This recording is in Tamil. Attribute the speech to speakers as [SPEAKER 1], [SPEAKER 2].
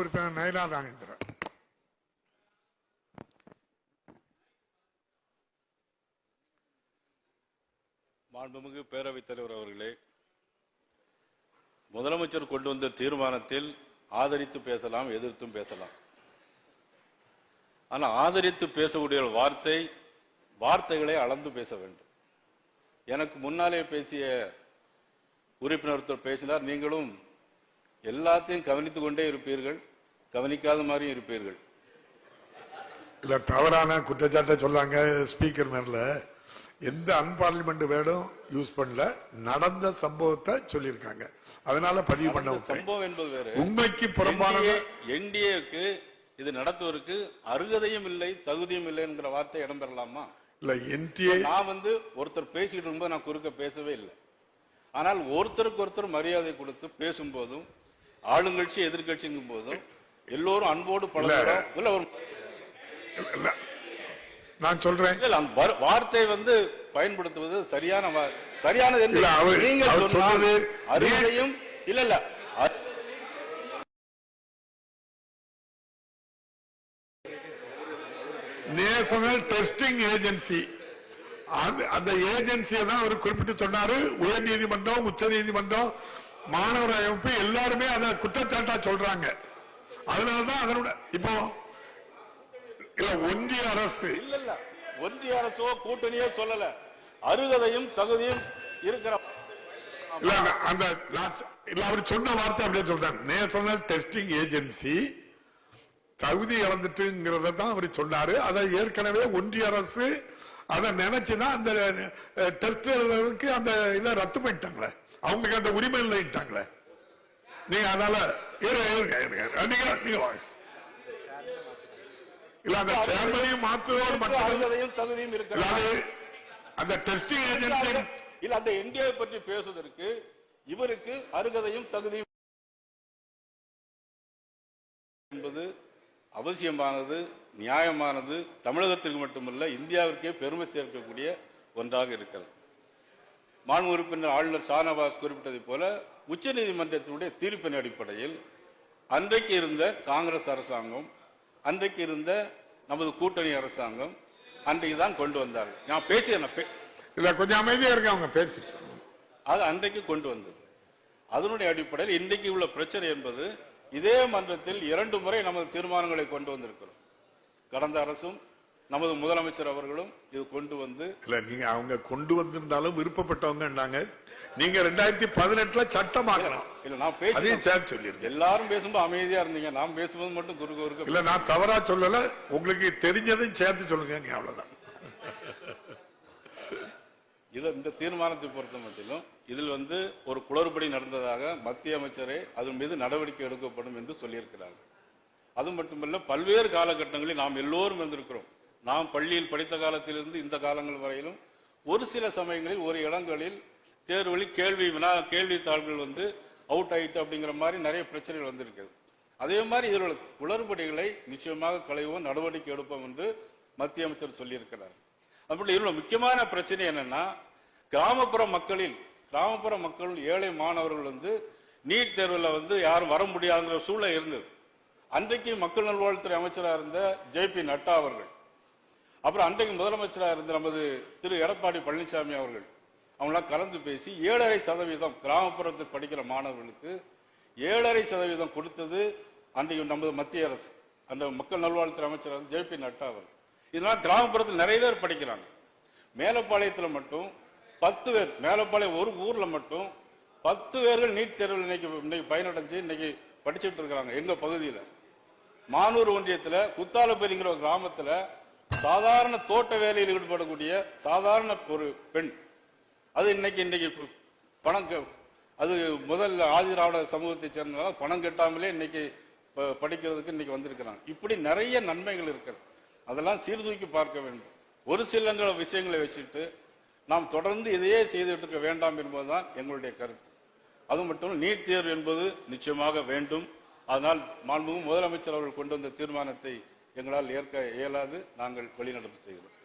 [SPEAKER 1] உறுப்பினர் நயனா நாகேந்திரன்
[SPEAKER 2] மாண்புமிகு பேரவைத் தலைவர் அவர்களே முதலமைச்சர் கொண்டு வந்த தீர்மானத்தில் ஆதரித்து பேசலாம் எதிர்த்தும் பேசலாம். ஆனால் ஆதரித்து பேசக்கூடிய வார்த்தை வார்த்தைகளை அளந்து பேச வேண்டும். எனக்கு முன்னாலே பேசிய உறுப்பினர் ஒருத்தர் பேசினார் நீங்களும் எல்லாத்தையும் கவனித்துக் கொண்டே இருப்பீர்கள். கவனிக்காத மாதிரியும் இருப்பீர்கள்.
[SPEAKER 1] இல்ல தவறான குற்றச்சாட்டை சொல்லாங்க ஸ்பீக்கர் மேல. எந்த அன்பார்லிமெண்ட் வேர்டும் யூஸ் பண்ணல. நடந்த சம்பவத்தை சொல்லியிருக்காங்க. அதனால பதிவு பண்ண
[SPEAKER 2] சம்பவம் என்பது வேறு.
[SPEAKER 1] உண்மைக்கு புறம்பானது
[SPEAKER 2] என்டிஏக்கு இது நடத்துவதற்கு அருகதையும் இல்லை தகுதியும் இல்லை என்கிற வார்த்தை இடம்பெறலாமா
[SPEAKER 1] இல்ல என்டிஏ
[SPEAKER 2] நான் வந்து ஒருத்தர் பேசிக்கிட்டு இருக்கும்போது நான் குறுக்க பேசவே இல்லை. ஆனால் ஒருத்தருக்கு ஒருத்தர் மரியாதை கொடுத்து பேசும்போதும் ஆளுங்கட்சி எதிர்கட்சிங்கும் போதும் எல்லோரும் அன்போடு பழகிறோம். இல்ல ஒரு
[SPEAKER 1] நான் சொல்றேன்.
[SPEAKER 2] இல்ல அந்த வார்த்தை வந்து பயன்படுத்துவது சரியான சரியானது என்று நீங்கள்
[SPEAKER 1] சொன்னது
[SPEAKER 2] அருகதையும் இல்ல இல்ல.
[SPEAKER 1] National testing agency. அந்த ஏஜென்சியை தான் அவர் குறிப்பிட்டு சொன்னாரு. உயர் நீதிமன்றம் உச்ச நீதிமன்றம் மாணவர் அமைப்பு எல்லாருமே அதை குற்றச்சாட்டா சொல்றாங்க. அதனாலதான் அதனோட இப்போ இல்ல ஒன்றிய அரசு.
[SPEAKER 2] இல்ல இல்ல ஒன்றிய அரசோ கூட்டணியோ சொல்லல. அருகதையும் தகுதியும் இருக்கிற
[SPEAKER 1] இல்ல அந்த- இல்ல அவர் சொன்ன வார்த்தை அப்படியே சொல்றாங்க நேஷனல் டெஸ்டிங் ஏஜென்சி தகுதி இழந்துட்டுங்கிறத தான் அவர் சொன்னாரு. அதை ஏற்கனவே ஒன்றிய அரசு அதை நினைச்சுதான் அந்த டெஸ்ட் எழுதுறதுக்கு அந்த இதை ரத்து பண்ணிட்டாங்களே. அவங்களுக்கு அந்த உரிமை இல்லைட்டாங்களே நீங்க அதனால சேர்மனையும் அந்த டெஸ்டிங் ஏஜென்சி
[SPEAKER 2] இல்ல அந்த என்டிஏ பற்றி பேசுவதற்கு இவருக்கு அருகதையும் தகுதியும் என்பது அவசியமானது நியாயமானது தமிழகத்திற்கு மட்டுமல்ல இந்தியாவிற்கே பெருமை சேர்க்கக்கூடிய ஒன்றாக இருக்கிறது. மாண்பு உறுப்பினர் ஆளுநர் ஷானவாஸ் குறிப்பிட்டதைப் போல உச்சநீதிமன்றத்தினுடைய தீர்ப்பின் அடிப்படையில் அன்றைக்கு இருந்த காங்கிரஸ் அரசாங்கம் அன்றைக்கு இருந்த நமது கூட்டணி அரசாங்கம் அன்றைக்கு தான் கொண்டு வந்தார்கள். நான் பேசியேன் பே-
[SPEAKER 1] இல்ல கொஞ்சம் அமைதியா இருக்க அவங்க பேசி.
[SPEAKER 2] அது அன்றைக்கு கொண்டு வந்தது. அதனுடைய அடிப்படையில் இன்றைக்கு உள்ள பிரச்சனை என்பது இதே மன்றத்தில் இரண்டு முறை நமது தீர்மானங்களை கொண்டு வந்திருக்கிறோம். கடந்த அரசும் நமது முதலமைச்சர் அவர்களும் இது கொண்டு வந்து
[SPEAKER 1] இல்ல நீங்க அவங்க கொண்டு வந்திருந்தாலும் விருப்பப்பட்டவங்க நீங்க ரெண்டாயிரத்தி பதினெட்டுல சட்டமாக்கணும்.
[SPEAKER 2] இல்ல நான் பேசி
[SPEAKER 1] அதையும் சேர்த்து சொல்லிருக்கேன்
[SPEAKER 2] எல்லாரும் பேசும்போது அமைதியா இருந்தீங்க. நான் பேசும்போது மட்டும் குறுக்க குறுக்க
[SPEAKER 1] இல்ல நான் தவறா சொல்லல. உங்களுக்கு தெரிஞ்சதையும் சேர்த்து சொல்லுங்க நீ அவ்வளவுதான்.
[SPEAKER 2] இது இந்த தீர்மானத்தை பொறுத்த மட்டிலும் இதில் வந்து ஒரு குளறுபடி நடந்ததாக மத்திய அமைச்சரே அதன் மீது நடவடிக்கை எடுக்கப்படும் என்று சொல்லியிருக்கிறார்கள் அது மட்டுமல்ல பல்வேறு காலகட்டங்களில் நாம் எல்லோரும் இருந்திருக்கிறோம் நாம் பள்ளியில் படித்த காலத்திலிருந்து இந்த காலங்கள் வரையிலும் ஒரு சில சமயங்களில் ஒரு இடங்களில் தேர்வுகளில் கேள்வி வினா கேள்வித்தாள்கள் வந்து அவுட் ஆயிட்டு அப்படிங்கிற மாதிரி நிறைய பிரச்சனைகள் வந்திருக்கிறது அதே மாதிரி இதில் உள்ள குளறுபடிகளை நிச்சயமாக களைவோம் நடவடிக்கை எடுப்போம் என்று மத்திய அமைச்சர் சொல்லியிருக்கிறார். அப்படி இதில் முக்கியமான பிரச்சனை என்னன்னா கிராமப்புற மக்களில் கிராமப்புற மக்கள் ஏழை மாணவர்கள் வந்து நீட் தேர்வில் வந்து யாரும் வர முடியாதுங்கிற சூழல் இருந்தது. அன்றைக்கு மக்கள் நல்வாழ்வுத்துறை அமைச்சராக இருந்த ஜே பி நட்டா அவர்கள் அப்புறம் அன்றைக்கு முதலமைச்சராக இருந்த நமது திரு எடப்பாடி பழனிசாமி அவர்கள் அவங்களாம் கலந்து பேசி ஏழரை சதவீதம் கிராமப்புறத்தில் படிக்கிற மாணவர்களுக்கு ஏழரை சதவீதம் கொடுத்தது அன்றைக்கு நமது மத்திய அரசு. அந்த மக்கள் நல்வாழ்வுத்துறை அமைச்சர் ஜே பி நட்டா அவர் இதனால் கிராமப்புறத்தில் நிறைய பேர் படிக்கிறாங்க. மேலப்பாளையத்தில் மட்டும் பத்து பேர் மேலப்பாளையம் ஒரு ஊரில் மட்டும் பத்து பேர்கள் நீட் தேர்வில் இன்னைக்கு இன்னைக்கு பயனடைஞ்சு இன்னைக்கு படிச்சுட்டு இருக்கிறாங்க எங்கள் பகுதியில். மானூர் ஒன்றியத்தில் குத்தாலப்பேரிங்கிற ஒரு கிராமத்தில் சாதாரண தோட்ட வேலையில் ஈடுபடக்கூடிய சாதாரண ஒரு பெண். அது இன்னைக்கு இன்னைக்கு பணம் அது முதல்ல ஆதிராவிட சமூகத்தை சேர்ந்ததால் பணம் கட்டாமலே இன்னைக்கு படிக்கிறதுக்கு இன்னைக்கு வந்திருக்கிறாங்க. இப்படி நிறைய நன்மைகள் இருக்கிறது. அதெல்லாம் சீர்தூக்கி பார்க்க வேண்டும். ஒரு சில விஷயங்களை வச்சுட்டு நாம் தொடர்ந்து இதையே செய்துட்டு இருக்க வேண்டாம் என்பதுதான் எங்களுடைய கருத்து. அது மட்டும் நீட் தேர்வு என்பது நிச்சயமாக வேண்டும். அதனால் மாண்புமும் முதலமைச்சர் அவர்கள் கொண்டு வந்த தீர்மானத்தை எங்களால் ஏற்க இயலாது. நாங்கள் வெளிநடப்பு செய்கிறோம்.